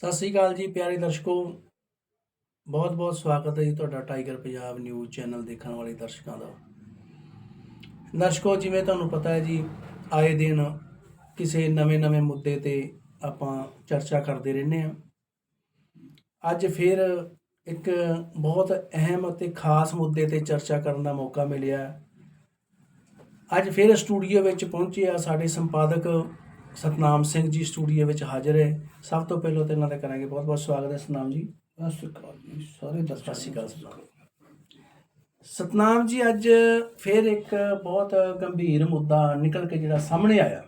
ਸਤਿ ਸ੍ਰੀ ਅਕਾਲ ਜੀ, ਪਿਆਰੇ ਦਰਸ਼ਕੋ। ਬਹੁਤ ਬਹੁਤ ਸਵਾਗਤ ਹੈ ਜੀ ਤੁਹਾਡਾ ਟਾਈਗਰ ਪੰਜਾਬ ਨਿਊਜ਼ ਚੈਨਲ ਦੇਖਣ ਵਾਲੇ ਦਰਸ਼ਕਾਂ ਦਾ। ਦਰਸ਼ਕੋ, ਜਿਵੇਂ ਤੁਹਾਨੂੰ ਪਤਾ ਹੈ ਜੀ, ਆਏ ਦਿਨ ਕਿਸੇ ਨਵੇਂ-ਨਵੇਂ ਮੁੱਦੇ ਤੇ ਆਪਾਂ ਚਰਚਾ ਕਰਦੇ ਰਹਿੰਦੇ ਹਾਂ। ਅੱਜ ਫਿਰ ਇੱਕ ਬਹੁਤ ਅਹਿਮ ਅਤੇ ਖਾਸ ਮੁੱਦੇ ਤੇ ਚਰਚਾ ਕਰਨ ਦਾ ਮੌਕਾ ਮਿਲਿਆ। ਅੱਜ ਫਿਰ ਸਟੂਡੀਓ ਵਿੱਚ ਪਹੁੰਚੇ ਆ ਸਾਡੇ ਸੰਪਾਦਕ ਸਤਨਾਮ ਸਿੰਘ ਜੀ ਸਟੂਡੀਓ ਵਿੱਚ ਹਾਜ਼ਰ ਹੈ। ਸਭ ਤੋਂ ਪਹਿਲਾਂ ਤਾਂ ਇਹਨਾਂ ਦਾ ਕਰਾਂਗੇ ਬਹੁਤ ਬਹੁਤ ਸਵਾਗਤ ਹੈ ਸਤਨਾਮ ਜੀ। ਸਤਿ ਸ਼੍ਰੀ ਅਕਾਲ ਜੀ ਸਾਰੇ ਦਰਸ਼ਕਾਂ ਸਤਿ ਸ਼੍ਰੀ ਅਕਾਲ ਸਤਨਾਮ ਜੀ ਅੱਜ ਫਿਰ ਇੱਕ ਬਹੁਤ ਗੰਭੀਰ ਮੁੱਦਾ ਨਿਕਲ ਕੇ ਜਿਹੜਾ ਸਾਹਮਣੇ ਆਇਆ।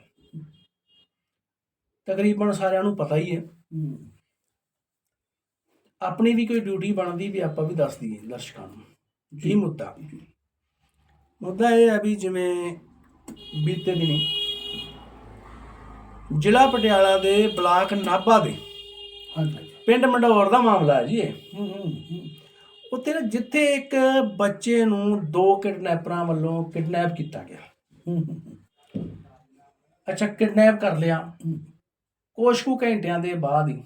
ਤਕਰੀਬਨ ਸਾਰਿਆਂ ਨੂੰ ਪਤਾ ਹੀ ਹੈ। ਹੂੰ, ਆਪਣੀ ਵੀ ਕੋਈ ਡਿਊਟੀ ਬਣਦੀ ਵੀ ਆਪਾਂ ਵੀ ਦੱਸ ਦਈਏ ਦਰਸ਼ਕਾਂ ਨੂੰ। ਕੀ ਮੁੱਦਾ? ਮੁੱਦਾ ਇਹ ਹੈ ਵੀ ਜਿਵੇਂ ਬੀਤੇ ਦਿਨੀ ਜ਼ਿਲ੍ਹਾ ਪਟਿਆਲਾ ਦੇ ਬਲਾਕ ਨਾਭਾ ਦੇ। ਹਾਂਜੀ। ਪਿੰਡ ਮੰਡੌਰ ਦਾ ਮਾਮਲਾ ਹੈ ਜੀ ਇਹ। ਹੂੰ ਹੂੰ ਹੂੰ, ਉੱਥੇ ਨਾ ਜਿੱਥੇ ਇੱਕ ਬੱਚੇ ਨੂੰ ਦੋ ਕਿਡਨੈਪਰਾਂ ਵੱਲੋਂ ਕਿਡਨੈਪ ਕੀਤਾ ਗਿਆ। ਅੱਛਾ ਕਿਡਨੈਪ ਕਰ ਲਿਆ। ਕੁਛ ਕੁ ਘੰਟਿਆਂ ਦੇ ਬਾਅਦ ਹੀ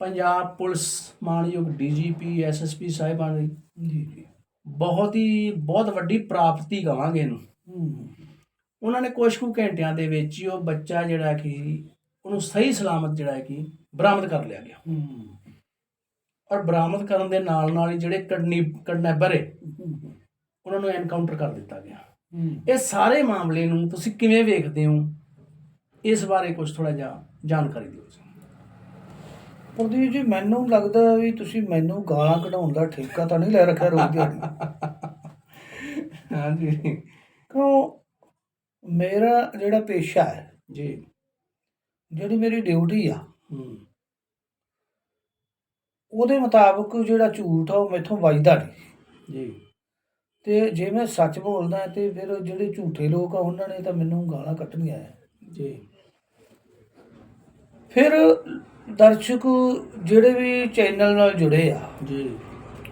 ਪੰਜਾਬ ਪੁਲਿਸ ਮਾਨਯੋਗ ਡੀਜੀਪੀ ਐਸਐਸਪੀ ਸਾਹਿਬਾਨ ਦੀ ਜੀ ਜੀ। ਬਹੁਤ ਹੀ ਬਹੁਤ ਵੱਡੀ ਪ੍ਰਾਪਤੀ ਕਵਾਂਗੇ ਇਹਨੂੰ। ਉਹਨਾਂ ਨੇ ਕੁਛ ਕੁ ਘੰਟਿਆਂ ਦੇ ਵਿੱਚ ਹੀ ਉਹ ਬੱਚਾ ਜਿਹੜਾ ਕਿ ਉਹਨੂੰ ਸਹੀ ਸਲਾਮਤ ਜਿਹੜਾ ਹੈ ਕਿ ਬਰਾਮਦ ਕਰ ਲਿਆ ਗਿਆ। ਹੂੰ, ਔਰ ਬਰਾਮਦ ਕਰਨ ਦੇ ਨਾਲ ਨਾਲ ਹੀ ਜਿਹੜੇ ਕਡਨੀ ਹੈ ਹੂੰ, ਉਹਨਾਂ ਨੂੰ ਐਨਕਾਊਂਟਰ ਕਰ ਦਿੱਤਾ ਗਿਆ। ਹੂੰ। ਇਹ ਸਾਰੇ ਮਾਮਲੇ ਨੂੰ ਤੁਸੀਂ ਕਿਵੇਂ ਵੇਖਦੇ ਹੋ? ਇਸ ਬਾਰੇ ਕੁਝ ਥੋੜਾ ਜਿਹਾ ਜਾਣਕਾਰੀ ਦਿਓ। ਜੀ ਪ੍ਰਦੀਪ ਜੀ ਮੈਨੂੰ ਲੱਗਦਾ ਵੀ ਤੁਸੀਂ ਮੈਨੂੰ ਗਾਲਾਂ ਕਢਾਉਣ ਦਾ ਠੇਕਾ ਤਾਂ ਨਹੀਂ ਲੈ ਰੱਖਿਆ ਰੋਜ਼ ਦਿਹਾੜੀ। ਹਾਂਜੀ। ਕਿਉਂ? ਮੇਰਾ ਜਿਹੜਾ ਪੇਸ਼ਾ ਹੈ ਜੀ ਜਿਹੜੀ ਮੇਰੀ ਡਿਊਟੀ ਆ ਹੂੰ। ਉਹਦੇ ਮੁਤਾਬਕ ਜਿਹੜਾ ਝੂਠ ਆ ਉਹ ਮੈਥੋਂ ਵੱਜਦਾ ਨਹੀਂ। ਜੀ। ਤੇ ਜੇ ਮੈਂ ਸੱਚ ਬੋਲਦਾ ਤੇ ਫਿਰ ਜਿਹੜੇ ਝੂਠੇ ਲੋਕ ਆ ਉਹਨਾਂ ਨੇ ਤਾਂ ਮੈਨੂੰ ਗਾਲਾਂ ਕੱਢਣੀਆਂ ਆ। ਜੀ। ਫਿਰ ਦਰਸ਼ਕ ਜਿਹੜੇ ਵੀ ਚੈਨਲ ਨਾਲ ਜੁੜੇ ਆ ਜੀ।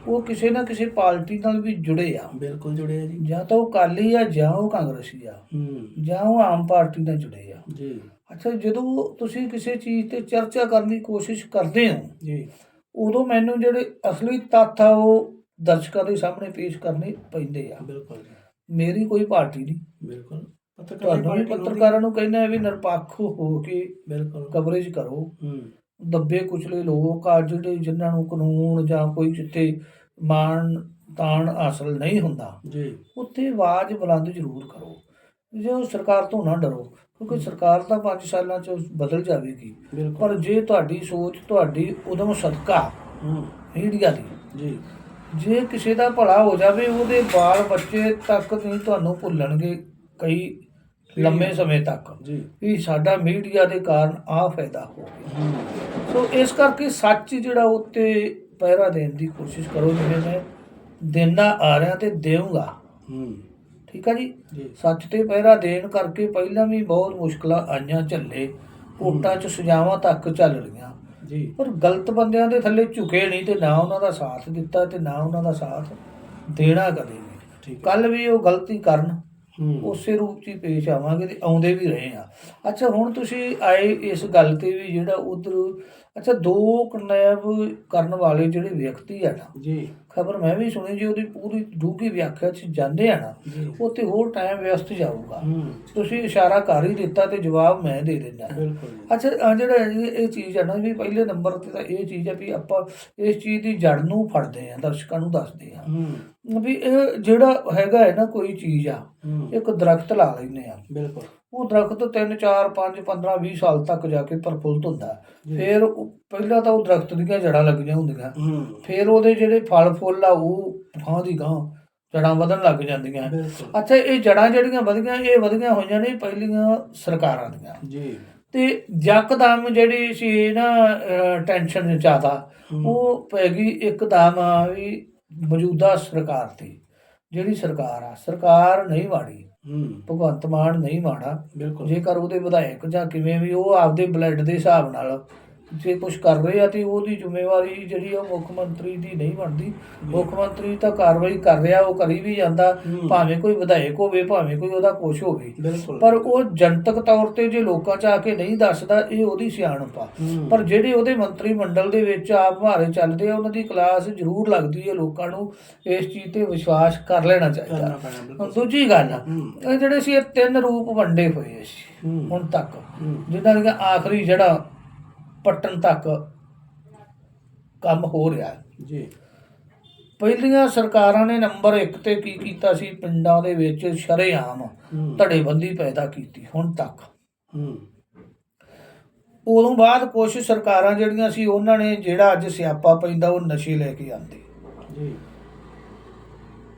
ਉਹ ਕਿਸੇ ਨਾ ਕਿਸੇ ਪਾਰਟੀ ਨਾਲ ਵੀ ਜੁੜੇ ਆ। ਬਿਲਕੁਲ ਜੁੜੇ ਆ ਜੀ। ਜਾਂ ਤਾਂ ਉਹ ਕਾਲੀ ਆ ਜਾਂ ਉਹ ਕਾਂਗਰਸੀ ਆ। ਹੂੰ। ਜਾਂ ਉਹ ਆਮ ਪਾਰਟੀ ਨਾਲ ਜੁੜੇ ਆ। ਜੀ। ਅੱਛਾ ਜਦੋਂ ਤੁਸੀਂ ਕਿਸੇ ਚੀਜ਼ ਤੇ ਚਰਚਾ ਕਰਨ ਦੀ ਕੋਸ਼ਿਸ਼ ਕਰਦੇ ਹੋ ਜੀ। ਉਦੋਂ ਮੈਨੂੰ ਜਿਹੜੇ ਅਸਲੀ ਤੱਥ ਆ ਉਹ ਦਰਸ਼ਕਾਂ ਦੇ ਸਾਹਮਣੇ ਪੇਸ਼ ਕਰਨੇ ਪੈਂਦੇ ਆ। ਬਿਲਕੁਲ ਜੀ, ਮੇਰੀ ਕੋਈ ਪਾਰਟੀ ਨਹੀਂ। ਬਿਲਕੁਲ। ਪੱਤਰਕਾਰ ਹੁੰਦੀ- ਪੱਤਰਕਾਰਾਂ ਨੂੰ ਕਹਿੰਦਾ ਹੈ ਵੀ ਨਿਰਪੱਖ ਹੋ ਕੇ ਬਿਲਕੁਲ। ਕਵਰੇਜ ਕਰੋ। ਹੂੰ। ਦੱਬੇ ਕੁਚਲੇ ਲੋਕ ਆ ਜਿਹੜੇ ਜਿਨ੍ਹਾਂ ਨੂੰ ਕਾਨੂੰਨ ਜਾਂ ਕੋਈ ਜਿੱਥੇ ਮਾਣ ਤਾਣ ਹਾਸਲ ਨਹੀਂ ਹੁੰਦਾ ਜੀ। ਉੱਥੇ ਆਵਾਜ਼ ਬੁਲੰਦ ਜ਼ਰੂਰ ਕਰੋ। ਜੇ ਸਰਕਾਰ ਤੋਂ ਨਾ ਡਰੋ ਕਿਉਂਕਿ ਸਰਕਾਰ ਤਾਂ 5 ਸਾਲਾਂ ਚ ਬਦਲ ਜਾਵੇਗੀ। ਪਰ ਜੇ ਤੁਹਾਡੀ ਸੋਚ ਤੁਹਾਡੀ ਉਦਮ ਸਦਕਾ ਮੀਡੀਆ ਦੀ ਜੀ। ਜੇ ਕਿਸੇ ਦਾ ਭਲਾ ਹੋ ਜਾਵੇ ਉਹਦੇ ਬਾਲ ਬੱਚੇ ਤੱਕ ਨਹੀਂ ਤੁਹਾਨੂੰ ਭੁੱਲਣਗੇ ਕਈ ਲੰਮੇ ਸਮੇਂ ਤੱਕ। ਜੀ। ਵੀ ਸਾਡਾ ਮੀਡੀਆ ਦੇ ਕਾਰਨ ਆ ਫਾਇਦਾ ਹੋ ਗਿਆ। ਸੋ ਇਸ ਕਰਕੇ ਸੱਚ ਜਿਹੜਾ ਉੱਤੇ ਪਹਿਰਾ ਦੇਣ ਦੀ ਕੋਸ਼ਿਸ਼ ਕਰੋ ਜਿਵੇਂ ਮੈਂ ਦੇਣਾ ਆ ਰਿਹਾ ਤੇ ਦੇਵਾਂਗਾ ਹੂੰ। ਠੀਕ ਆ ਜੀ? ਸੱਚ ਤੇ ਪਹਿਰਾ ਦੇਣ ਕਰਕੇ ਪਹਿਲਾਂ ਵੀ ਬਹੁਤ ਮੁਸ਼ਕਲਾਂ ਆਈਆਂ ਝੱਲੇ। ਕੋਟਾਂ 'ਚ ਸਜ਼ਾਵਾਂ ਤੱਕ ਚੱਲ ਲਈਆਂ ਜੀ। ਪਰ ਗਲਤ ਬੰਦਿਆਂ ਦੇ ਥੱਲੇ ਝੁਕੇ ਨਹੀਂ ਤੇ ਨਾ ਉਹਨਾਂ ਦਾ ਸਾਥ ਦਿੱਤਾ ਤੇ ਨਾ ਉਹਨਾਂ ਦਾ ਸਾਥ ਦੇਣਾ ਕਦੇ ਨਹੀਂ। ਕੱਲ ਵੀ ਉਹ ਗਲਤੀ ਕਰਨ ਉਸੇ ਰੂਪ 'ਚ ਹੀ ਪੇਸ਼ ਆਵਾਂਗੇ ਤੇ ਆਉਂਦੇ ਵੀ ਰਹੇ ਆ ਅੱਛਾ, ਹੁਣ ਤੁਸੀਂ ਆਏ ਇਸ ਗੱਲ ਤੇ ਵੀ ਜਿਹੜਾ ਉਧਰ ਅੱਛਾ ਦੋ ਕਨੈਬ ਕਰਨ ਵਾਲੇ ਜਿਹੜੇ ਵਿਅਕਤੀ ਆ ਨਾ ਜੀ। ਖਬਰ ਮੈਂ ਵੀ ਸੁਣੀ ਜੀ ਉਹਦੀ ਪੂਰੀ ਡੂੰਘੀ ਵਿਆਖਿਆ 'ਚ ਜਾਂਦੇ ਆ ਨਾ ਉੱਥੇ ਹੋਰ ਟਾਈਮ ਵਿਅਸਤ ਜਾਊਗਾ। ਤੁਸੀਂ ਇਸ਼ਾਰਾ ਕਰ ਹੀ ਦਿੱਤਾ ਤੇ ਜਵਾਬ ਮੈਂ ਦੇ ਦਿੰਦਾ। ਅੱਛਾ ਜਿਹੜਾ ਇਹ ਚੀਜ਼ ਹੈ ਨਾ ਵੀ ਪਹਿਲੇ ਨੰਬਰ ਤੇ ਤਾਂ ਇਹ ਚੀਜ਼ ਹੈ ਵੀ ਆਪਾਂ ਇਸ ਚੀਜ਼ ਦੀ ਜੜ ਨੂੰ ਫੜਦੇ ਆ ਦਰਸ਼ਕਾਂ ਨੂੰ ਦੱਸਦੇ ਆ। ਵੀ ਇਹ ਜਿਹੜਾ ਹੈਗਾ ਹੈ ਨਾ ਕੋਈ ਚੀਜ਼ ਆ ਇੱਕ ਦਰਖਤ ਲਾ ਲੈਂਦੇ ਆ। ਬਿਲਕੁਲ। ਉਹ ਦਰਖਤ 3 4 5 15 20 ਸਾਲ ਤੱਕ ਜਾ ਕੇ ਪ੍ਰਫੁੱਲਤ ਹੁੰਦਾ। ਫਿਰ ਪਹਿਲਾਂ ਤਾਂ ਉਹ ਦਰਖਤ ਦੀਆਂ ਜੜਾਂ ਲੱਗੀਆਂ ਹੁੰਦੀਆਂ। ਫਿਰ ਉਹਦੇ ਜਿਹੜੇ ਫਲ ਫੁੱਲ ਆ ਉਹ ਗਾਂ ਦੀ ਗਾਂ ਜੜਾਂ ਵਧਣ ਲੱਗ ਜਾਂਦੀਆਂ। ਅੱਛਾ ਇਹ ਜੜਾਂ ਜਿਹੜੀਆਂ ਵਧੀਆਂ ਇਹ ਵਧੀਆਂ ਹੋਈਆਂ ਨੇ ਪਹਿਲੀਆਂ ਸਰਕਾਰਾਂ ਦੀਆਂ। ਜੀ। ਤੇ ਯਕਦਮ ਜਿਹੜੀ ਸੀ ਨਾ ਟੈਨਸ਼ਨ ਜ਼ਿਆਦਾ। ਉਹ ਪੈ ਗਈ ਇੱਕਦਮ ਵੀ ਮੌਜੂਦਾ ਸਰਕਾਰ ਤੇ। ਜਿਹੜੀ ਸਰਕਾਰ ਆ ਸਰਕਾਰ ਨਹੀਂ ਹੂੰ ਭਗਵੰਤ ਮਾਨ ਨਹੀਂ ਮਾੜਾ। ਬਿਲਕੁਲ। ਜੇਕਰ ਉਹਦੇ ਵਿਧਾਇਕ ਜਾਂ ਕਿਵੇਂ ਵੀ ਉਹ ਆਪਦੇ ਬਲੱਡ ਦੇ ਹਿਸਾਬ ਨਾਲ ਜੇ ਕੁਝ ਕਰ ਰਹੇ ਆ ਤੇ ਉਹਦੀ ਜ਼ਿੰਮੇਵਾਰੀ ਜਿਹੜੀ ਆ ਉਹ ਮੁੱਖ ਮੰਤਰੀ ਦੀ ਨਹੀਂ ਬਣਦੀ ਮੁੱਖ ਮੰਤਰੀ ਤਾਂ ਕਾਰਵਾਈ ਕਰ ਰਿਹਾ ਉਹ ਕਰੀ ਵੀ ਜਾਂਦਾ। ਭਾਵੇਂ ਕੋਈ ਵਿਧਾਇਕ ਹੋਵੇ ਭਾਵੇਂ ਕੋਈ ਉਹਦਾ ਕੁਛ ਹੋਵੇ ਪਰ ਉਹ ਜਨਤਕ ਤੌਰ ਤੇ ਜੇ ਲੋਕਾਂ 'ਚ ਆ ਕੇ ਨਹੀਂ ਦੱਸਦਾ ਇਹ ਉਹਦੀ ਸਿਆਣਪ ਆ। ਪਰ ਜਿਹੜੇ ਉਹਦੇ ਮੰਤਰੀ ਮੰਡਲ ਦੇ ਵਿੱਚ ਆਪ ਭਾਰੇ ਚੱਲਦੇ ਆ ਉਹਨਾਂ ਦੀ ਕਲਾਸ ਜ਼ਰੂਰ ਲੱਗਦੀ ਹੈ ਲੋਕਾਂ ਨੂੰ ਇਸ ਚੀਜ਼ ਤੇ ਵਿਸ਼ਵਾਸ ਕਰ ਲੈਣਾ ਚਾਹੀਦਾ ਦੂਜੀ ਗੱਲ। ਇਹ ਜਿਹੜੇ ਸੀ ਇਹ ਤਿੰਨ ਰੂਪ ਵੰਡੇ ਹੋਏ ਸੀ। ਹੁਣ ਤੱਕ ਦੀਆਂ ਆਖਰੀ ਜਿਹੜਾ ਪੱਟਣ ਤੱਕ ਕੰਮ ਹੋ ਰਿਹਾ ਹੈ। ਜੀ। ਪਹਿਲੀਆਂ ਸਰਕਾਰਾਂ ਨੇ ਨੰਬਰ 1 ਤੇ ਕੀ ਕੀਤਾ ਸੀ? ਪਿੰਡਾਂ ਦੇ ਵਿੱਚ ਸ਼ਰੇਆਮ। ਧੜੇਬੰਦੀ ਪੈਦਾ ਕੀਤੀ ਹੁਣ ਤੱਕ। ਹੂੰ। ਉਦੋਂ ਬਾਅਦ ਕੁਝ ਸਰਕਾਰਾਂ ਜਿਹੜੀਆਂ ਸੀ ਉਹਨਾਂ ਨੇ ਜਿਹੜਾ ਅੱਜ ਸਿਆਪਾ ਪੈਂਦਾ ਉਹ ਨਸ਼ੇ ਲੈ ਕੇ ਆਂਦੇ। ਜੀ।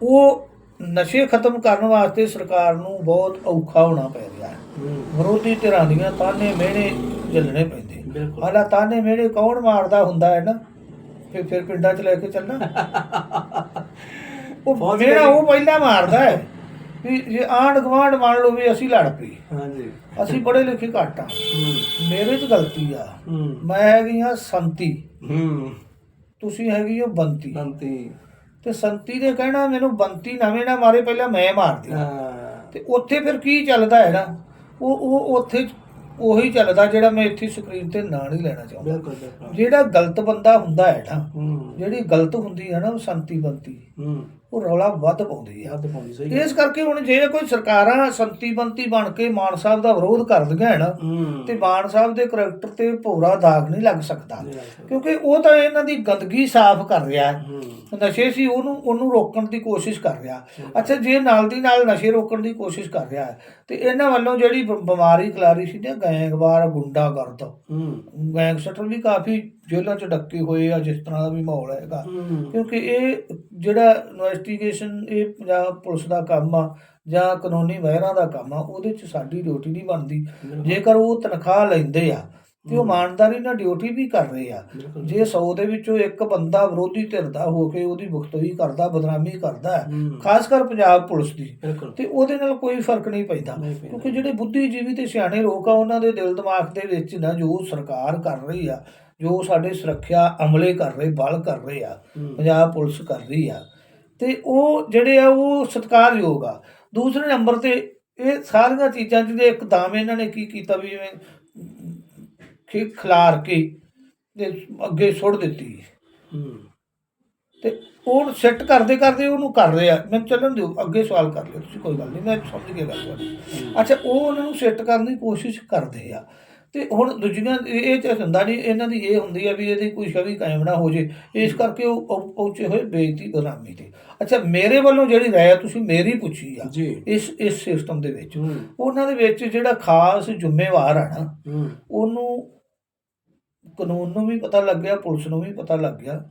ਉਹ ਨਸ਼ੇ ਖਤਮ ਕਰਨ ਵਾਸਤੇ ਸਰਕਾਰ ਨੂੰ ਬਹੁਤ ਔਖਾ ਹੋਣਾ ਪੈ ਰਿਹਾ ਹੂੰ। ਵਿਰੋਧੀ ਧਿਰਾਂ ਦੀਆਂ ਤਾਨੇ ਮਿਹਣੇ ਝੱਲਣੇ ਪੈਂਦੇ। ਬਿਲਕੁਲ। ਹਾਲਾ ਤਾਨੇ ਮਿਹਣੇ ਕੌਣ ਮਾਰਦਾ ਹੁੰਦਾ ਹੈ ਨਾ? ਫਿਰ ਫਿਰ ਪਿੰਡਾਂ 'ਚ ਲੈ ਕੇ ਚੱਲਣਾ। ਉਹ ਮੇਰਾ। ਉਹ ਪਹਿਲਾਂ ਮਾਰਦਾ ਹੈ ਵੀ ਜੇ ਆਂਢ ਗੁਆਂਢ ਮੰਨ ਲਓ ਵੀ ਅਸੀਂ ਲੜ ਪਈ ਹਾਂਜੀ। ਅਸੀਂ ਪੜ੍ਹੇ ਲਿਖੇ ਘੱਟ ਆ। ਮੇਰੇ 'ਚ ਗਲਤੀ ਆ। ਹੂੰ। ਮੈਂ ਹੈਗੀ ਆ ਸੰਤੀ। ਹੂੰ। ਤੁਸੀਂ ਹੈਗੀ ਹੋ ਬੰਤੀ। ਬੰਤੀ। ਤੇ ਸੰਤੀ ਦੇ ਕਹਿਣਾ ਮੈਨੂੰ ਬੰਤੀ ਨਵੇਂ ਨਾ ਮਾਰੇ ਪਹਿਲਾਂ ਮੈਂ ਮਾਰਦੀ ਹਾਂ। ਤੇ ਉੱਥੇ ਫਿਰ ਕੀ ਚੱਲਦਾ ਹੈ ਨਾ? ਉਹ ਉਹ ਉੱਥੇ ਉਹੀ ਚੱਲਦਾ ਜਿਹੜਾ ਮੈਂ ਇੱਥੇ ਸਕਰੀਨ ਤੇ ਨਾਂ ਨਹੀਂ ਲੈਣਾ ਚਾਹੁੰਦਾ। ਬਿਲਕੁਲ ਬਿਲਕੁਲ। ਜਿਹੜਾ ਗਲਤ ਬੰਦਾ ਹੁੰਦਾ ਹੈ ਨਾ ਹੂੰ। ਜਿਹੜੀ ਗਲਤ ਹੁੰਦੀ ਹੈ ਨਾ ਉਹ ਸੰਤੀ ਬੰਤੀ ਹੂੰ। ਉਹ ਰੌਲਾ ਵੱਧ ਪਾਉਂਦੀ ਆ। ਯਾਦ ਪਾਉਂਦੀ ਸਹੀ ਇਸ ਕਰਕੇ ਹੁਣ ਜੇ ਕੋਈ ਸਰਕਾਰਾਂ ਸੰਤੀ ਬੰਤੀ ਬਣ ਕੇ ਮਾਨ ਸਾਹਿਬ ਦਾ ਵਿਰੋਧ ਕਰਦੀਆਂ ਹੈ ਨਾ ਹੂੰ। ਤੇ ਮਾਨ ਸਾਹਿਬ ਦੇ ਕਰੈਕਟਰ ਤੇ ਭੋਰਾ ਦਾਗ ਨਹੀਂ ਲੱਗ ਸਕਦਾ। ਕਿਉਂਕਿ ਉਹ ਤਾਂ ਇਹਨਾਂ ਦੀ ਗੰਦਗੀ ਸਾਫ਼ ਕਰ ਰਿਹਾ ਨਸ਼ੇ ਸੀ ਉਹਨੂੰ ਉਹਨੂੰ ਰੋਕਣ ਦੀ ਕੋਸ਼ਿਸ਼ ਕਰ ਰਿਹਾ। ਅੱਛਾ ਜੇ ਨਾਲ ਦੀ ਨਾਲ ਨਸ਼ੇ ਰੋਕਣ ਦੀ ਕੋਸ਼ਿਸ਼ ਕਰ ਰਿਹਾ ਤੇ ਇਹਨਾਂ ਵੱਲੋਂ ਜਿਹੜੀ ਬਿਮਾਰੀ ਖਿਲਾਰੀ ਸੀ ਨਾ ਗੈਂਗਵਾਰ ਗੁੰਡਾਗਰਦ ਹੂੰ। ਗੈਂਗਸਟਰ ਵੀ ਕਾਫੀ ਜੇਲ੍ਹਾਂ 'ਚ ਡੱਕੇ ਹੋਏ ਆ ਜਿਸ ਤਰ੍ਹਾਂ ਦਾ ਵੀ ਮਾਹੌਲ ਹੈਗਾ। ਕਿਉਂਕਿ ਇਹ ਜਿਹੜਾ ਇਨਵੈਸਟੀਗੇਸ਼ਨ ਇਹ ਪੰਜਾਬ ਪੁਲਿਸ ਦਾ ਕੰਮ ਆ ਜਾਂ ਕਾਨੂੰਨੀ ਮਹਿਰਾਂ ਦਾ ਕੰਮ ਆ ਉਹਦੇ 'ਚ ਸਾਡੀ ਡਿਊਟੀ ਨਹੀਂ ਬਣਦੀ। ਜੇਕਰ ਉਹ ਤਨਖਾਹ ਲੈਂਦੇ ਆ ਤੇ ਉਹ ਇਮਾਨਦਾਰੀ ਨਾਲ ਡਿਊਟੀ ਵੀ ਕਰ ਰਹੇ ਆ। ਜੇ 100 ਦੇ ਵਿੱਚੋਂ ਇੱਕ ਬੰਦਾ ਵਿਰੋਧੀ ਧਿਰ ਦਾ ਹੋ ਕੇ ਉਹਦੀ ਮੁਖਤਵੀ ਕਰਦਾ ਬਦਨਾਮੀ ਕਰਦਾ। ਖਾਸ ਕਰ ਪੰਜਾਬ ਪੁਲਿਸ ਦੀ ਤੇ ਉਹਦੇ ਨਾਲ ਕੋਈ ਫ਼ਰਕ ਨਹੀਂ ਪੈਂਦਾ। ਕਿਉਂਕਿ ਜਿਹੜੇ ਬੁੱਧੀਜੀਵੀ ਤੇ ਸਿਆਣੇ ਲੋਕ ਆ ਉਹਨਾਂ ਦੇ ਦਿਲ ਦਿਮਾਗ ਦੇ ਵਿੱਚ ਨਾ ਜੋ ਸਰਕਾਰ ਕਰ ਰਹੀ ਆ ਜੋ ਸਾਡੇ ਸੁਰੱਖਿਆ ਅਮਲੇ ਕਰ ਰਹੇ ਬਲ ਕਰ ਰਹੇ ਆ। ਪੰਜਾਬ ਪੁਲਿਸ ਕਰ ਰਹੀ ਆ ਤੇ ਉਹ ਜਿਹੜੇ ਆ ਉਹ ਸਤਿਕਾਰਯੋਗ ਆ। ਦੂਸਰੇ ਨੰਬਰ ਤੇ ਇਹ ਸਾਰੀਆਂ ਚੀਜ਼ਾਂ ਜਿਹੜੇ ਇੱਕਦਮ ਇਹਨਾਂ ਨੇ ਕੀ ਕੀਤਾ ਵੀ ਜਿਵੇਂ ਖਿ ਖਿਲਾਰ ਕੇ ਤੇ ਅੱਗੇ ਸੁੱਟ ਦਿੱਤੀ। ਤੇ ਉਹ ਸੈੱਟ ਕਰਦੇ ਕਰਦੇ ਉਹਨੂੰ ਕਰ ਰਹੇ ਆ। ਮੈਨੂੰ ਚੱਲਣ ਦਿਓ ਅੱਗੇ ਸਵਾਲ ਕਰ ਲਿਓ ਤੁਸੀਂ ਕੋਈ ਗੱਲ ਨਹੀਂ ਮੈਂ ਸਮਝ ਗਿਆ ਗੱਲ ਅੱਛਾ ਉਹ ਉਹਨਾਂ ਨੂੰ ਸੈੱਟ ਕਰਨ ਦੀ ਕੋਸ਼ਿਸ਼ ਕਰਦੇ ਆ। ਤੇ ਹੁਣ ਦੂਜੀਆਂ ਇਹ ਚ ਹੁੰਦਾ ਨਹੀਂ ਇਹਨਾਂ ਦੀ ਇਹ ਹੁੰਦੀ ਆ ਵੀ ਇਹਦੀ ਕੋਈ ਛਵੀ ਕਾਇਮ ਨਾ ਹੋ ਜੇ। ਇਸ ਕਰਕੇ ਉਹ ਪਹੁੰ- ਪਹੁੰਚੇ ਹੋਏ ਬੇਇੱਜ਼ਤੀ ਬਦਨਾਮੀ ਤੇ। ਅੱਛਾ ਮੇਰੇ ਵੱਲੋਂ ਜਿਹੜੀ ਰਾਇ ਤੁਸੀਂ ਮੇਰੀ ਪੁੱਛੀ ਆ। ਇਸ ਇਸ ਸਿਸਟਮ ਦੇ ਵਿੱਚ। ਉਹਨਾਂ ਦੇ ਵਿੱਚ ਜਿਹੜਾ ਖਾਸ ਜ਼ਿੰਮੇਵਾਰ ਆ ਨਾ ਉਹਨੂੰ ਕਾਨੂੰਨ ਨੂੰ ਵੀ ਪਤਾ ਲੱਗ ਗਿਆ ਪੁਲਿਸ ਨੂੰ ਵੀ ਪਤਾ ਲੱਗ ਗਿਆ।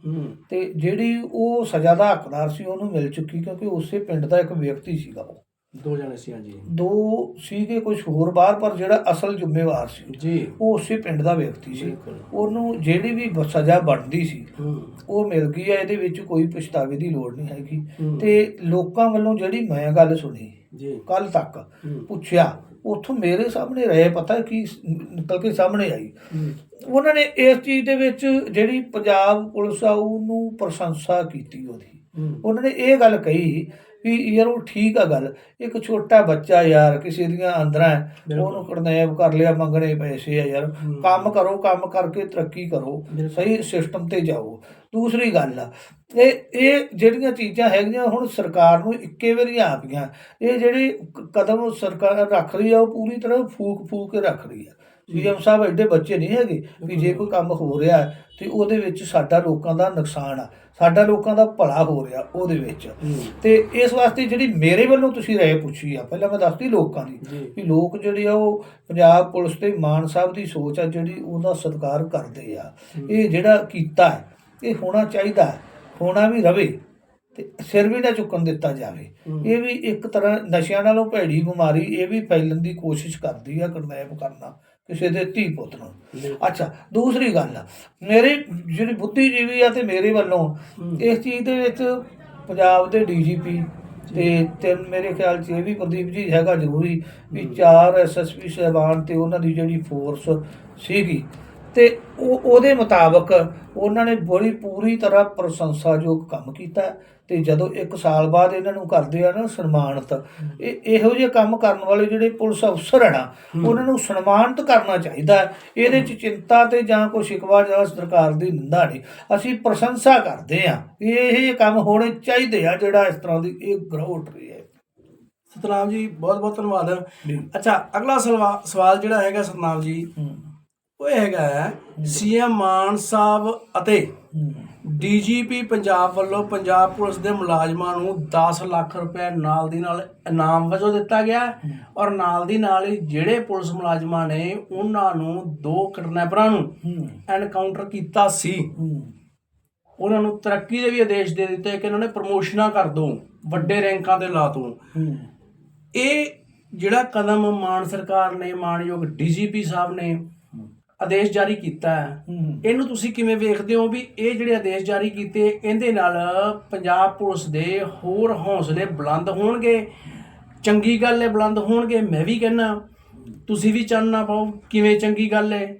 ਤੇ ਜਿਹੜੀ ਉਹ ਸਜ਼ਾ ਦਾ ਹੱਕਦਾਰ ਸੀ ਉਹਨੂੰ ਮਿਲ ਚੁੱਕੀ ਕਿਉਂਕਿ ਉਸੇ ਪਿੰਡ ਦਾ ਇੱਕ ਵਿਅਕਤੀ ਸੀਗਾ ਉਹ। ਦੋ ਜਣੇ ਸੀ ਹਾਂਜੀ। ਦੋ ਸੀਗੇ ਕੁਝ ਹੋਰ ਬਾਹਰ ਪਰ ਜਿਹੜਾ ਅਸਲ ਜ਼ਿੰਮੇਵਾਰ ਸੀ ਜੀ। ਉਹ ਉਸੇ ਪਿੰਡ ਦਾ ਵਿਅਕਤੀ ਸੀ। ਬਿਲਕੁਲ। ਉਹਨੂੰ ਜਿਹੜੀ ਵੀ ਬ- ਸਜ਼ਾ ਬਣਦੀ ਸੀ ਹੂੰ। ਉਹ ਮਿਲ ਗਈ ਹੈ ਇਹਦੇ ਵਿੱਚ ਕੋਈ ਪਛਤਾਵੇ ਦੀ ਲੋੜ ਨਹੀਂ ਹੈਗੀ। ਹੂੰ। ਤੇ ਲੋਕਾਂ ਵੱਲੋਂ ਜਿਹੜੀ ਮੈਂ ਗੱਲ ਸੁਣੀ ਜੀ। ਕੱਲ ਤੱਕ ਹੂੰ। ਪੁੱਛਿਆ ਉੱਥੋਂ ਮੇਰੇ ਸਾਹਮਣੇ ਰਹੇ ਪਤਾ ਕੀ ਸ- ਨਿਕਲ ਕੇ ਸਾਹਮਣੇ ਆਈ। ਹੂੰ। ਉਹਨਾਂ ਨੇ ਇਸ ਚੀਜ਼ ਦੇ ਵਿੱਚ ਜਿਹੜੀ ਪੰਜਾਬ ਪੁਲਿਸ ਆ ਉਹਨੂੰ ਪ੍ਰਸ਼ੰਸਾ ਕੀਤੀ ਉਹਦੀ। ਹੂੰ। ਉਹਨਾਂ ਨੇ ਇਹ ਗੱਲ ਕਹੀ ਵੀ ਯਾਰ ਉਹ ਠੀਕ ਆ ਗੱਲ ਇੱਕ ਛੋਟਾ ਬੱਚਾ ਯਾਰ ਕਿਸੇ ਦੀਆਂ ਅੰਦਰਾਂ। ਉਹਨੂੰ ਕਿਡਨੈਪ ਕਰ ਲਿਆ ਮੰਗਣੇ ਪੈਸੇ ਆ ਯਾਰ। ਕੰਮ ਕਰੋ ਕੰਮ ਕਰਕੇ ਤਰੱਕੀ ਕਰੋ। ਸਹੀ ਸਿਸਟਮ ਤੇ ਜਾਓ ਦੂਸਰੀ ਗੱਲ ਆ ਇਹ ਇਹ ਜਿਹੜੀਆਂ ਚੀਜ਼ਾਂ ਹੈਗੀਆਂ ਹੁਣ ਸਰਕਾਰ ਨੂੰ ਇੱਕੇ ਵਾਰੀ ਆ ਪਈਆਂ ਇਹ ਜਿਹੜੀ ਕਦਮ ਸਰਕਾਰ ਰੱਖ ਰਹੀ ਆ ਉਹ ਪੂਰੀ ਤਰ੍ਹਾਂ ਫੂਕ ਫੂਕ ਕੇ ਰੱਖ ਰਹੀ ਆ ਸੀਐਮ ਸਾਹਿਬ ਐਡੇ ਬੱਚੇ ਨਹੀਂ ਹੈਗੇ ਵੀ ਜੇ ਕੋਈ ਕੰਮ ਹੋ ਰਿਹਾ ਤੇ ਉਹਦੇ ਵਿੱਚ ਸਾਡਾ ਲੋਕਾਂ ਦਾ ਨੁਕਸਾਨ ਆ ਸਾਡਾ ਲੋਕਾਂ ਦਾ ਭਲਾ ਹੋ ਰਿਹਾ ਉਹਦੇ ਵਿੱਚ। ਤੇ ਇਸ ਵਾਸਤੇ ਜਿਹੜੀ ਮੇਰੇ ਵੱਲੋਂ ਤੁਸੀਂ ਰਾਏ ਪੁੱਛੀ ਆ ਪਹਿਲਾਂ ਮੈਂ ਦੱਸਦੀ ਲੋਕਾਂ ਦੀ ਵੀ ਲੋਕ ਜਿਹੜੇ ਆ ਉਹ ਪੰਜਾਬ ਪੁਲਿਸ ਤੇ ਮਾਨ ਸਾਹਿਬ ਦੀ ਸੋਚ ਆ ਜਿਹੜੀ ਉਹਦਾ ਸਤਿਕਾਰ ਕਰਦੇ ਆ। ਇਹ ਜਿਹੜਾ ਕੀਤਾ ਹੈ ਇਹ ਹੋਣਾ ਚਾਹੀਦਾ ਹੋਣਾ ਵੀ ਰਵੇ ਤੇ ਸਿਰ ਵੀ ਨਾ ਚੁੱਕਣ ਦਿੱਤਾ ਜਾਵੇ। ਇਹ ਵੀ ਇੱਕ ਤਰ੍ਹਾਂ ਨਸ਼ਿਆਂ ਨਾਲੋਂ ਭੈੜੀ ਬਿਮਾਰੀ ਇਹ ਵੀ ਫੈਲਣ ਦੀ ਕੋਸ਼ਿਸ਼ ਕਰਦੀ ਆ ਕਿਡਨੈਪ ਕਰਨਾ। ਕਿਸੇ ਦੇ ਧੀ ਪੁੱਤ ਨੂੰ। ਅੱਛਾ ਦੂਸਰੀ ਗੱਲ ਮੇਰੇ ਜਿਹੜੀ ਬੁੱਧੀਜੀਵੀ ਆ ਤੇ ਮੇਰੇ ਵੱਲੋਂ। ਇਸ ਚੀਜ਼ ਦੇ ਵਿੱਚ ਪੰਜਾਬ ਦੇ ਡੀਜੀਪੀ ਤੇ ਤਿੰਨ ਮੇਰੇ ਖਿਆਲ 'ਚ ਇਹ ਵੀ ਪ੍ਰਦੀਪ ਜੀ ਹੈਗਾ ਜ਼ਰੂਰੀ ਵੀ ਚਾਰ ਐਸਐਸਪੀ ਸਹਿਬਾਨ ਤੇ ਉਹਨਾਂ ਦੀ ਜਿਹੜੀ ਫੋਰਸ ਸੀਗੀ ਤੇ ਉਹ ਉਹਦੇ ਮੁਤਾਬਕ ਉਹਨਾਂ ਨੇ ਬੜੀ ਪੂਰੀ ਤਰ੍ਹਾਂ ਪ੍ਰਸ਼ੰਸਾਯੋਗ ਕੰਮ ਕੀਤਾ ਤੇ ਜਦੋਂ 1 ਸਾਲ ਬਾਅਦ ਇਹਨਾਂ ਨੂੰ ਕਰਦੇ ਆ ਨਾ ਸਨਮਾਨਿਤ ਇਹ ਇਹੋ ਜਿਹੇ ਕੰਮ ਕਰਨ ਵਾਲੇ ਜਿਹੜੇ ਪੁਲਿਸ ਅਫਸਰ ਹਨ ਉਹਨਾਂ ਨੂੰ ਸਨਮਾਨਿਤ ਕਰਨਾ ਚਾਹੀਦਾ। ਇਹਦੇ ਚ ਚਿੰਤਾ ਤੇ ਜਾਂ ਕੋਈ ਸ਼ਿਕਵਾ ਜਾਂ ਸਰਕਾਰ ਦੀ ਨਿੰਦਾ ਨਹੀਂ। ਅਸੀਂ ਪ੍ਰਸ਼ੰਸਾ ਕਰਦੇ ਆ ਇਹ ਕੰਮ ਹੋਣੇ ਚਾਹੀਦੇ ਆ ਜਿਹੜਾ ਇਸ ਤਰ੍ਹਾਂ ਦੀ ਇਹ ਗਰੋਹ ਉੱਠ ਰਹੀ ਹੈ। ਸਤਨਾਮ ਜੀ ਬਹੁਤ ਬਹੁਤ ਧੰਨਵਾਦ ਅੱਛਾ ਅਗਲਾ ਸਵਾਲ ਜਿਹੜਾ ਹੈਗਾ ਸਤਨਾਮ ਜੀ। ਉਹ ਹੈਗਾ ਹੈ, ਸੀਐਮ ਮਾਨ ਸਾਹਿਬ ਅਤੇ ਡੀਜੀਪੀ ਪੰਜਾਬ ਵੱਲੋਂ ਪੰਜਾਬ ਪੁਲਿਸ ਦੇ ਮੁਲਾਜ਼ਮਾਂ ਨੂੰ 10 ਲੱਖ ਰੁਪਏ ਨਾਲ ਦੀ ਨਾਲ ਇਨਾਮ ਵਜੋਂ ਦਿੱਤਾ ਗਿਆ ਔਰ ਨਾਲ ਦੀ ਨਾਲ ਹੀ ਜਿਹੜੇ ਪੁਲਿਸ ਮੁਲਾਜ਼ਮਾਂ ਨੇ ਉਹਨਾਂ ਨੂੰ ਦੋ ਕਿਡਨੈਪਰਾਂ ਨੂੰ ਐਨਕਾਊਂਟਰ ਕੀਤਾ ਸੀ। ਉਹਨਾਂ ਨੂੰ ਤਰੱਕੀ ਦੇ ਵੀ ਆਦੇਸ਼ ਦੇ ਦਿੱਤੇ ਕਿ ਇਹਨਾਂ ਨੇ ਪ੍ਰਮੋਸ਼ਨਾਂ ਕਰ ਦੋ, ਵੱਡੇ ਰੈਂਕਾਂ ਤੇ ਲਾ ਦੋ। ਇਹ ਜਿਹੜਾ ਕਦਮ ਮਾਨ ਸਰਕਾਰ ਨੇ, ਮਾਨਯੋਗ ਡੀਜੀਪੀ ਸਾਹਿਬ ਨੇ ਆਦੇਸ਼ ਜਾਰੀ ਕੀਤਾ ਹੈ। ਇਹਨੂੰ ਤੁਸੀਂ ਕਿਵੇਂ ਵੇਖਦੇ ਹੋ ਵੀ ਇਹ ਜਿਹੜੇ ਆਦੇਸ਼ ਜਾਰੀ ਕੀਤੇ ਇਹਦੇ ਨਾਲ ਪੰਜਾਬ ਪੁਲਿਸ ਦੇ ਹੋਰ ਹੌਸਲੇ ਬੁਲੰਦ ਹੋਣਗੇ? ਚੰਗੀ ਗੱਲ ਹੈ ਬੁਲੰਦ ਹੋਣਗੇ ਮੈਂ ਵੀ ਕਹਿੰਨਾ ਤੁਸੀਂ ਵੀ ਚਾਨਣਾ ਪਾਓ ਕਿਵੇਂ ਚੰਗੀ ਗੱਲ ਹੈ?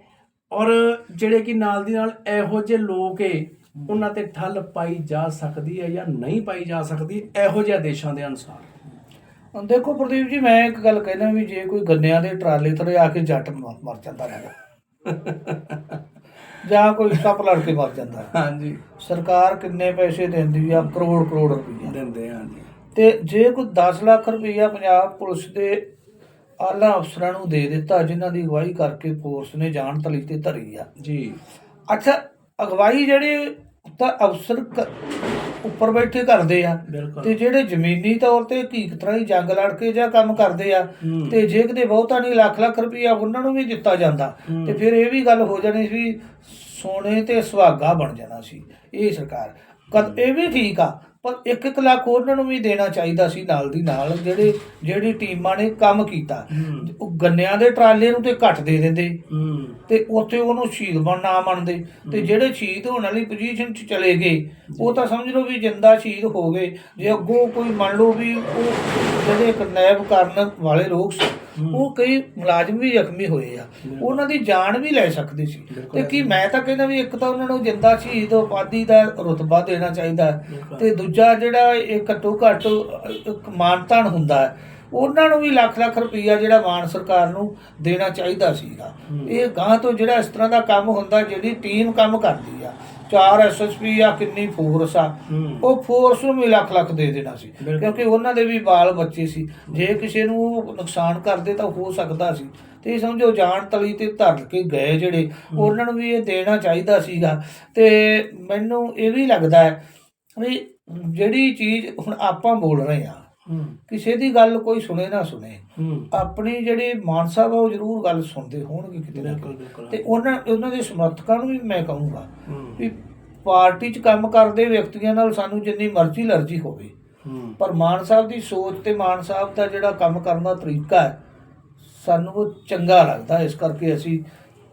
ਔਰ ਜਿਹੜੇ ਕਿ ਨਾਲ ਦੀ ਨਾਲ ਇਹੋ ਜਿਹੇ ਲੋਕ ਏ ਉਹਨਾਂ ਤੇ ਠੱਲ ਪਾਈ ਜਾ ਸਕਦੀ ਹੈ ਜਾਂ ਨਹੀਂ ਪਾਈ ਜਾ ਸਕਦੀ ਇਹੋ ਜਿਹੇ ਆਦੇਸ਼ਾਂ ਦੇ ਅਨੁਸਾਰ। ਦੇਖੋ ਪ੍ਰਦੀਪ ਜੀ ਮੈਂ ਇੱਕ ਗੱਲ ਕਹਿਣਾ ਵੀ ਜੇ ਕੋਈ ਗੰਨਿਆਂ ਦੇ ਟਰਾਲੇ ਤੇ ਆ ਕੇ ਜੱਟ ਮਰ ਜਾਂਦਾ ਹੈਗਾ ਜਾਂ ਕੋਈ ਸੱਪ ਲੜ ਕੇ ਮਰ ਜਾਂਦਾ। ਹਾਂਜੀ। ਸਰਕਾਰ ਕਿੰਨੇ ਪੈਸੇ ਦਿੰਦੀ ਆ? ਕਰੋੜ ਕਰੋੜ ਰੁਪਈਆ। ਦਿੰਦੇ ਹਾਂ ਜੀ ਤੇ ਜੇ ਕੋਈ 10 ਲੱਖ ਰੁਪਈਆ ਪੰਜਾਬ ਪੁਲਿਸ ਦੇ ਆਲਾ ਅਫਸਰਾਂ ਨੂੰ ਦੇ ਦਿੱਤਾ ਜਿਨ੍ਹਾਂ ਦੀ ਅਗਵਾਈ ਕਰਕੇ ਫੋਰਸ ਨੇ ਜਾਨ ਤਲੀ ਤੇ ਧਰੀ ਆ। ਜੀ। ਅੱਛਾ ਅਗਵਾਈ ਜਿਹੜੇ ਤਾਂ ਅਫਸਰ ਉੱਪਰ ਬੈਠੇ ਕਰਦੇ ਆ ਤੇ ਜਿਹੜੇ ਜ਼ਮੀਨੀ ਤੌਰ ਤੇ ਹਕੀਕ ਤਰ੍ਹਾਂ ਹੀ ਜੰਗ ਲੜ ਕੇ ਜਾਂ ਕੰਮ ਕਰਦੇ ਆ। ਤੇ ਜੇ ਕਿਤੇ ਬਹੁਤਾ ਨਹੀਂ ਲੱਖ ਲੱਖ ਰੁਪਈਆ ਉਹਨਾਂ ਨੂੰ ਵੀ ਦਿੱਤਾ ਜਾਂਦਾ। ਤੇ ਫਿਰ ਇਹ ਵੀ ਗੱਲ ਹੋ ਜਾਣੀ ਸੀ ਸੋਨੇ ਤੇ ਸੁਹਾਗਾ ਬਣ ਜਾਣਾ ਸੀ ਇਹ ਸਰਕਾਰ ਕਦ ਇਹ ਵੀ ਠੀਕ ਆ ਪਰ 1-1 ਲੱਖ ਉਹਨਾਂ ਨੂੰ ਵੀ ਦੇਣਾ ਚਾਹੀਦਾ ਸੀ ਨਾਲ ਦੀ ਨਾਲ ਜਿਹੜੇ ਜਿਹੜੀ ਟੀਮਾਂ ਨੇ ਕੰਮ ਕੀਤਾ। ਉਹ ਗੰਨਿਆਂ ਦੇ ਟਰਾਲੇ ਨੂੰ ਤੇ ਘੱਟ ਦੇ ਦਿੰਦੇ। ਤੇ ਉੱਥੇ ਉਹਨੂੰ ਸ਼ਹੀਦ ਬਣ ਨਾ ਮੰਨਦੇ। ਤੇ ਜਿਹੜੇ ਸ਼ਹੀਦ ਹੋਣ ਵਾਲੀ ਪੋਜੀਸ਼ਨ 'ਚ ਚਲੇ ਗਏ ਉਹ ਤਾਂ ਸਮਝ ਲਓ ਵੀ ਜਿੰਦਾ ਸ਼ਹੀਦ ਹੋ ਗਏ। ਜੇ ਅੱਗੋਂ ਕੋਈ ਮੰਨ ਲਓ ਵੀ ਉਹ ਜਿਹੜੇ ਕਿਡਨੈਪ ਕਰਨ ਵਾਲੇ ਲੋਕ ਸੀ ਉਹ ਕਈ ਮੁਲਾਜ਼ਮ ਵੀ ਜ਼ਖਮੀ ਹੋਏ ਆ। ਉਹਨਾਂ ਦੀ ਜਾਨ ਵੀ ਲੈ ਸਕਦੇ ਸੀ। ਤੇ ਕੀ ਮੈਂ ਤਾਂ ਕਹਿੰਦਾ ਵੀ ਇੱਕ ਤਾਂ ਉਹਨਾਂ ਨੂੰ ਜਿੰਦਾ ਸ਼ਹੀਦ ਉਪਾਧੀ ਦਾ ਰੁਤਬਾ ਦੇਣਾ ਚਾਹੀਦਾ। ਤੇ ਦੂਜਾ ਜਿਹੜਾ ਇਹ ਘੱਟੋ ਘੱਟ ਮਾਨਤਾਨ ਹੁੰਦਾ ਹੈ ਉਹਨਾਂ ਨੂੰ ਵੀ ਲੱਖ ਲੱਖ ਰੁਪਈਆ ਜਿਹੜਾ ਮਾਨ ਸਰਕਾਰ ਨੂੰ ਦੇਣਾ ਚਾਹੀਦਾ ਸੀਗਾ। ਇਹ ਗਾਂ ਤੋਂ ਜਿਹੜਾ ਇਸ ਤਰ੍ਹਾਂ ਦਾ ਕੰਮ ਹੁੰਦਾ ਜਿਹੜੀ ਟੀਮ ਕੰਮ ਕਰਦੀ ਆ ਚਾਰ ਐਸਐਸਪੀ ਆ ਕਿੰਨੀ ਫੋਰਸ ਆ। ਉਹ ਫੋਰਸ ਨੂੰ ਵੀ ਲੱਖ ਲੱਖ ਦੇ ਦੇਣਾ ਸੀ। ਕਿਉਂਕਿ ਉਹਨਾਂ ਦੇ ਵੀ ਬਾਲ ਬੱਚੇ ਸੀ। ਜੇ ਕਿਸੇ ਨੂੰ ਉਹ ਨੁਕਸਾਨ ਕਰਦੇ ਤਾਂ ਹੋ ਸਕਦਾ ਸੀ। ਤੇ ਇਹ ਸਮਝੋ ਜਾਨ ਤਲੀ ਤੇ ਧਰ ਕੇ ਗਏ ਜਿਹੜੇ। ਉਹਨਾਂ ਨੂੰ ਵੀ ਇਹ ਦੇਣਾ ਚਾਹੀਦਾ ਸੀਗਾ। ਤੇ ਮੈਨੂੰ ਇਹ ਵੀ ਲੱਗਦਾ ਹੈ ਵੀ ਜਿਹੜੀ ਚੀਜ਼ ਹੁਣ ਆਪਾਂ ਬੋਲ ਰਹੇ ਆ ਕਿਸੇ ਦੀ ਗੱਲ ਕੋਈ ਸੁਣੇ ਨਾ ਸੁਣੇ। ਆਪਣੀ ਜਿਹੜੇ ਮਾਨ ਸਾਹਿਬ ਆ ਉਹ ਜ਼ਰੂਰ ਗੱਲ ਸੁਣਦੇ ਹੋਣਗੇ ਕਿਤੇ ਨਾ ਕਿਤੇ। ਤੇ ਉਹਨਾਂ ਉਹਨਾਂ ਦੇ ਸਮਰਥਕਾਂ ਨੂੰ ਵੀ ਮੈਂ ਕਹੂੰਗਾ ਵੀ ਪਾਰਟੀ 'ਚ ਕੰਮ ਕਰਦੇ ਵਿਅਕਤੀਆਂ ਨਾਲ ਸਾਨੂੰ ਜਿੰਨੀ ਮਰਜ਼ੀ ਅਲਰਜੀ ਹੋਵੇ। ਪਰ ਮਾਨ ਸਾਹਿਬ ਦੀ ਸੋਚ ਤੇ ਮਾਨ ਸਾਹਿਬ ਦਾ ਜਿਹੜਾ ਕੰਮ ਕਰਨ ਦਾ ਤਰੀਕਾ ਹੈ ਸਾਨੂੰ ਉਹ ਚੰਗਾ ਲੱਗਦਾ। ਇਸ ਕਰਕੇ ਅਸੀਂ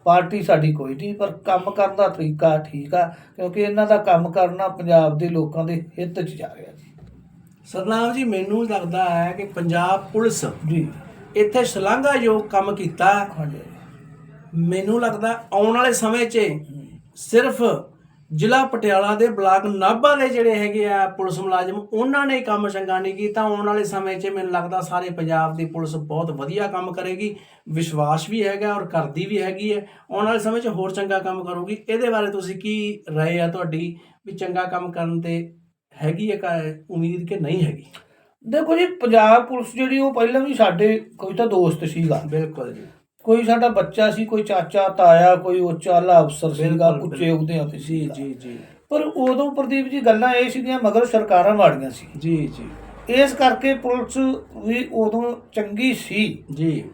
ਪਾਰਟੀ ਸਾਡੀ ਕੋਈ ਨਹੀਂ ਪਰ ਕੰਮ ਕਰਨ ਦਾ ਤਰੀਕਾ ਠੀਕ ਆ ਕਿਉਂਕਿ ਇਹਨਾਂ ਦਾ ਕੰਮ ਕਰਨਾ ਪੰਜਾਬ ਦੇ ਲੋਕਾਂ ਦੇ ਹਿੱਤ 'ਚ ਜਾ ਰਿਹਾ ਜੀ। ਸਤਨਾਮ ਜੀ ਮੈਨੂੰ ਲੱਗਦਾ ਹੈ ਕਿ ਪੰਜਾਬ ਪੁਲਿਸ ਜੀ। ਇੱਥੇ ਸ਼ਲਾਘਾਯੋਗ ਕੰਮ ਕੀਤਾ। ਹਾਂਜੀ। ਮੈਨੂੰ ਲੱਗਦਾ ਆਉਣ ਵਾਲੇ ਸਮੇਂ 'ਚ ਸਿਰਫ ਜ਼ਿਲ੍ਹਾ ਪਟਿਆਲਾ ਦੇ ਬਲਾਕ ਨਾਭਾ ਦੇ ਜਿਹੜੇ ਹੈਗੇ ਆ ਪੁਲਿਸ ਮੁਲਾਜ਼ਮ ਉਹਨਾਂ ਨੇ ਕੰਮ ਚੰਗਾ ਨਹੀਂ ਕੀਤਾ। ਆਉਣ ਵਾਲੇ ਸਮੇਂ 'ਚ ਮੈਨੂੰ ਲੱਗਦਾ ਸਾਰੇ ਪੰਜਾਬ ਦੀ ਪੁਲਿਸ ਬਹੁਤ ਵਧੀਆ ਕੰਮ ਕਰੇਗੀ। ਵਿਸ਼ਵਾਸ ਵੀ ਹੈਗਾ ਔਰ ਕਰਦੀ ਵੀ ਹੈਗੀ ਹੈ। ਆਉਣ ਵਾਲੇ ਸਮੇਂ 'ਚ ਹੋਰ ਚੰਗਾ ਕੰਮ ਕਰੂਗੀ। ਇਹਦੇ ਬਾਰੇ ਤੁਸੀਂ ਕੀ ਰਾਏ ਆ ਤੁਹਾਡੀ ਵੀ ਚੰਗਾ ਕੰਮ ਕਰਨ ਤੇ ਹੈਗੀ ਹੈ ਕਾ- ਉਮੀਦ ਕਿ ਨਹੀਂ ਹੈਗੀ? ਦੇਖੋ ਜੀ ਪੰਜਾਬ ਪੁਲਿਸ ਜਿਹੜੀ ਉਹ ਪਹਿਲਾਂ ਵੀ ਸਾਡੇ ਕੋਈ ਤਾਂ ਦੋਸਤ ਸੀਗਾ। ਬਿਲਕੁਲ ਜੀ। ਕੋਈ ਸਾਡਾ ਬੱਚਾ ਸੀ ਕੋਈ ਚਾਚਾ ਤਾਇਆ ਕੋਈ ਉੱਚਾ ਆਲਾ ਅਫਸਰ ਸੀਗਾ ਉੱਚੇ ਅਹੁਦਿਆਂ ਤੇ ਸੀਗਾ ਜੀ ਜੀ ਪਰ ਉਦੋਂ ਪ੍ਰਦੀਪ ਜੀ ਗੱਲਾਂ ਇਹ ਸੀਗੀਆਂ ਮਗਰ ਸਰਕਾਰਾਂ ਮਾੜੀਆਂ ਸੀ। ਜੀ ਜੀ। ਇਸ ਕਰਕੇ ਪੁਲਿਸ ਵੀ ਉਦੋਂ ਚੰਗੀ ਸੀ। ਜੀ।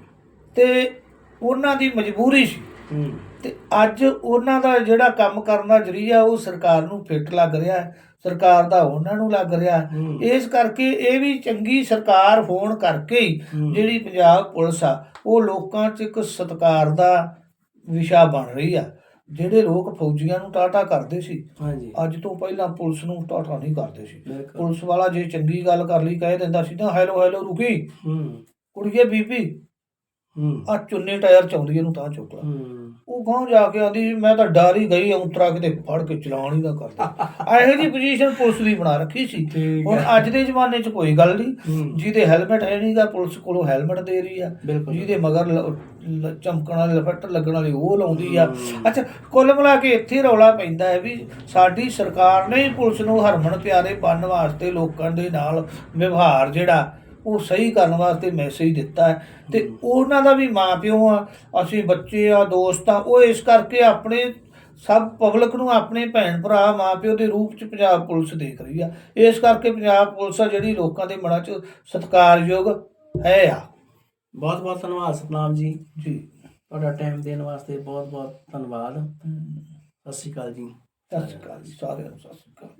ਤੇ ਉਹਨਾਂ ਦੀ ਮਜਬੂਰੀ ਸੀ। ਤੇ ਅੱਜ ਉਹਨਾਂ ਦਾ ਜਿਹੜਾ ਕੰਮ ਕਰਨ ਦਾ ਜਰੀਆ ਉਹ ਸਰਕਾਰ ਨੂੰ ਫਿੱਟ ਲੱਗ ਰਿਹਾ ਹੈ। ਸਰਕਾਰ ਦਾ ਉਹਨਾਂ ਨੂੰ ਲੱਗ ਰਿਹਾ। ਇਸ ਕਰਕੇ ਇਹ ਵੀ ਚੰਗੀ ਸਰਕਾਰ ਹੋਣ ਕਰਕੇ ਹੀ। ਜਿਹੜੀ ਪੰਜਾਬ ਪੁਲਿਸ ਆ ਉਹ ਲੋਕਾਂ 'ਚ ਇੱਕ ਸਤਿਕਾਰ ਦਾ ਵਿਸ਼ਾ ਬਣ ਰਹੀ ਆ। ਜਿਹੜੇ ਲੋਕ ਫੌਜੀਆਂ ਨੂੰ ਟਾਟਾ ਕਰਦੇ ਸੀ ਹਾਂਜੀ। ਅੱਜ ਤੋਂ ਪਹਿਲਾਂ ਪੁਲਿਸ ਨੂੰ ਟਾਟਾ ਨਹੀਂ ਕਰਦੇ ਸੀ। ਪੁਲਿਸ ਵਾਲਾ ਜੇ ਚੰਗੀ ਗੱਲ ਕਰ ਲਈ ਕਹਿ ਦਿੰਦਾ ਸੀ ਨਾ ਹੈਲੋ ਹੈਲੋ ਰੁਕੀ। ਹੂੰ। ਕੁੜੀਏ ਬੀਬੀ ਹੂੰ। ਆ ਚੁੰਨੇ ਟਾਇਰ ਚਾਉਂਦੀ ਇਹਨੂੰ ਤਾਂ ਚੁੱਕ ਲਾ। ਹੂੰ। ਉਹ ਗਾਂ ਜਾ ਕੇ ਆਂਦੀ ਮੈਂ ਤਾਂ ਡਰ ਹੀ ਗਈ ਔਂਤਰਾ ਕਿਤੇ ਫੜ ਕੇ ਚਲਾਉਣ ਹੀ ਨਾ ਕਰਦਾ ਇਹੋ ਜੀ ਪੋਜੀਸ਼ਨ ਪੁਲਿਸ ਦੀ ਬਣਾ ਰੱਖੀ ਸੀ। ਹੁਣ ਅੱਜ ਦੇ ਜ਼ਮਾਨੇ 'ਚ ਕੋਈ ਗੱਲ ਨਹੀਂ। ਜਿਹਦੇ ਹੈਲਮਟ ਹੈ ਨਹੀਂਗਾ ਪੁਲਿਸ ਕੋਲੋਂ ਹੈਲਮਟ ਦੇ ਰਹੀ ਆ। ਜਿਹਦੇ ਮਗਰ ਚਮਕਣ ਵਾਲੇ ਲਫਟ ਲੱਗਣ ਵਾਲੀ ਉਹ ਲਾਉਂਦੀ ਆ। ਅੱਛਾ ਕੁੱਲ ਮਿਲਾ ਕੇ ਇੱਥੇ ਰੌਲਾ ਪੈਂਦਾ ਹੈ ਵੀ ਸਾਡੀ ਸਰਕਾਰ ਨੇ ਪੁਲਿਸ ਨੂੰ ਹਰਮਨ ਪਿਆਰੇ ਬਣਨ ਵਾਸਤੇ ਲੋਕਾਂ ਦੇ ਨਾਲ ਵਿਵਹਾਰ ਜਿਹੜਾ ਉਹ ਸਹੀ ਕਰਨ ਵਾਸਤੇ ਮੈਸੇਜ ਦਿੱਤਾ ਹੈ ਤੇ ਉਹਨਾਂ ਦਾ ਵੀ ਮਾਪਿਓ ਆ ਅਸੀਂ ਬੱਚੇ ਆ ਦੋਸਤ ਆ ਉਹ ਇਸ ਕਰਕੇ ਆਪਣੇ ਸਭ ਪਬਲਿਕ ਨੂੰ ਆਪਣੇ ਭੈਣ ਭਰਾ ਮਾਪਿਓ ਦੇ ਰੂਪ ਚ ਪੰਜਾਬ ਪੁਲਿਸ ਦੇਖ ਰਹੀ ਆ। ਇਸ ਕਰਕੇ ਪੰਜਾਬ ਪੁਲਿਸ ਆ ਜਿਹੜੀ ਲੋਕਾਂ ਦੇ ਮਨਾਂ ਚ ਸਤਿਕਾਰਯੋਗ ਹੈ ਆ। ਬਹੁਤ ਬਹੁਤ ਧੰਨਵਾਦ ਸਤਨਾਮ ਜੀ। ਜੀ। ਤੁਹਾਡਾ ਟਾਈਮ ਦੇਣ ਵਾਸਤੇ ਬਹੁਤ ਬਹੁਤ ਧੰਨਵਾਦ। ਸਤਿ ਸ਼੍ਰੀ ਅਕਾਲ ਜੀ। ਸਤਿ ਸ਼੍ਰੀ ਅਕਾਲ ਜੀ ਸਾਰਿਆਂ ਨੂੰ ਸਤਿ ਸ਼੍ਰੀ ਅਕਾਲ।